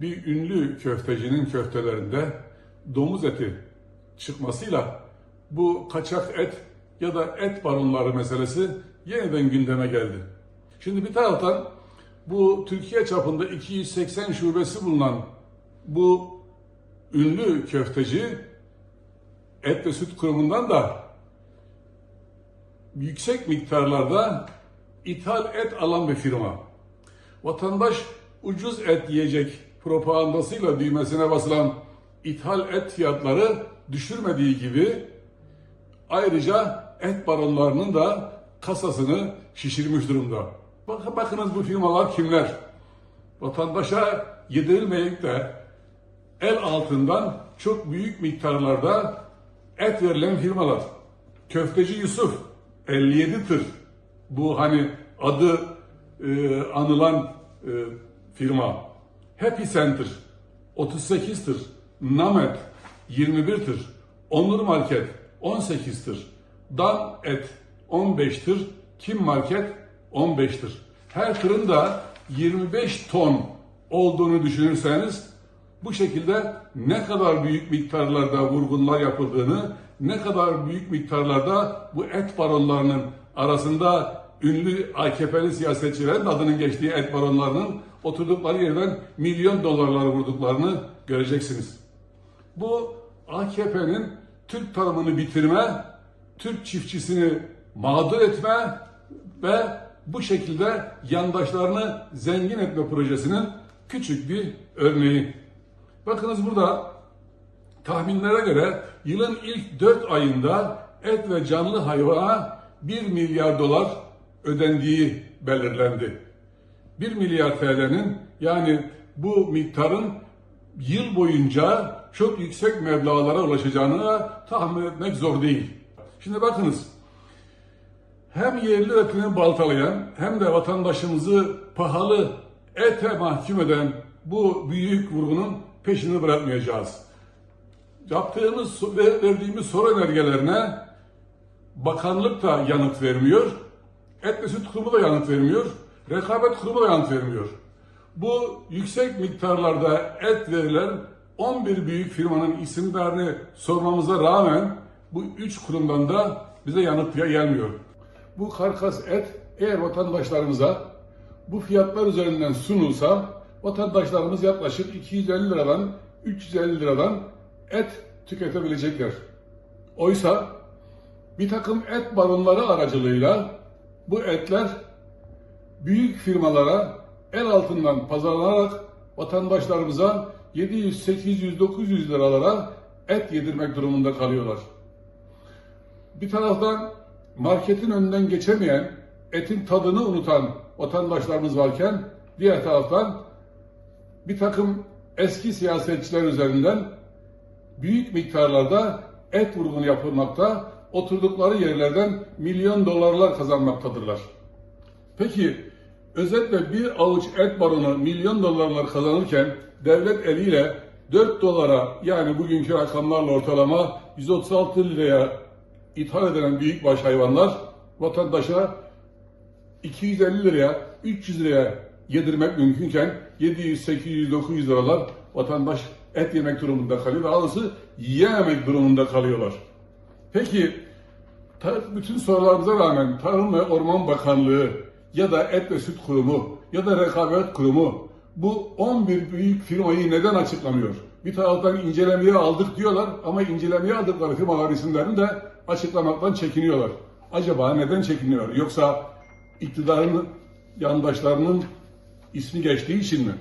bir ünlü köftecinin köftelerinde domuz eti çıkmasıyla bu kaçak et ya da et baronları meselesi yeniden gündeme geldi. Şimdi bir taraftan bu Türkiye çapında 280 şubesi bulunan bu ünlü köfteci et ve süt kurumundan da yüksek miktarlarda ithal et alan bir firma. Vatandaş ucuz et yiyecek propagandasıyla düğmesine basılan ithal et fiyatları düşürmediği gibi ayrıca et baronlarının da kasasını şişirmiş durumda. Bakın bakınız bu firmalar kimler? Vatandaşa yedirilmeyip de el altından çok büyük miktarlarda et verilen firmalar. Köfteci Yusuf 57 tır. Bu hani adı e, anılan e, firma. Happy Center 38 tır. Namet 21 tır. Onur Market 18 tır. Dan Et 15 tır. Kim Market 15 tır. Her tırın da 25 ton olduğunu düşünürseniz bu şekilde ne kadar büyük miktarlarda vurgunlar yapıldığını, ne kadar büyük miktarlarda bu et baronlarının arasında ünlü AKP'li siyasetçilerin adının geçtiği et baronlarının oturdukları yerden milyon dolarlar vurduklarını göreceksiniz. Bu AKP'nin Türk tarımını bitirme, Türk çiftçisini mağdur etme ve bu şekilde yandaşlarını zengin etme projesinin küçük bir örneği. Bakınız burada tahminlere göre yılın ilk 4 ayında et ve canlı hayvana 1 milyar dolar ödendiği belirlendi. 1 milyar TL'nin yani bu miktarın yıl boyunca çok yüksek meblağlara ulaşacağını tahmin etmek zor değil. Şimdi bakınız hem yerli üretimini baltalayan hem de vatandaşımızı pahalı ete mahkum eden bu büyük vurgunun peşini bırakmayacağız. Yaptığımız ve verdiğimiz soru önergelerine bakanlık da yanıt vermiyor. Et ve Süt Kurumu da yanıt vermiyor. Rekabet Kurumu da yanıt vermiyor. Bu yüksek miktarlarda et verilen 11 büyük firmanın isimlerini sormamıza rağmen bu üç kurumdan da bize yanıt gelmiyor. Bu karkas et eğer vatandaşlarımıza bu fiyatlar üzerinden sunulsa vatandaşlarımız yaklaşık 250 liradan 350 liradan et tüketebilecekler. Oysa bir takım et baronları aracılığıyla bu etler büyük firmalara el altından pazarlanarak vatandaşlarımıza 700, 800, 900 liralara et yedirmek durumunda kalıyorlar. Bir taraftan marketin önünden geçemeyen, etin tadını unutan vatandaşlarımız varken diğer taraftan bir takım eski siyasetçiler üzerinden büyük miktarlarda et vurgunu yapılmakta, oturdukları yerlerden milyon dolarlar kazanmaktadırlar. Peki özetle bir avuç et baronu milyon dolarlar kazanırken devlet eliyle 4 dolara yani bugünkü rakamlarla ortalama 136 liraya ithal edilen büyükbaş hayvanlar vatandaşa 250 liraya, 300 liraya yedirmek mümkünken 700, 800, 900 liralar vatandaş et yemek durumunda kalıyor. Daha doğrusu yiyememek durumunda kalıyorlar. Peki bütün sorularımıza rağmen Tarım ve Orman Bakanlığı ya da Et ve Süt Kurumu ya da Rekabet Kurumu bu 11 büyük firmayı neden açıklamıyor? Bir taraftan incelemeye aldık diyorlar ama incelemeye aldıkları firmalar isimlerini de açıklamaktan çekiniyorlar. Acaba neden çekiniyor? Yoksa iktidarın yandaşlarının ismi geçtiği için mi?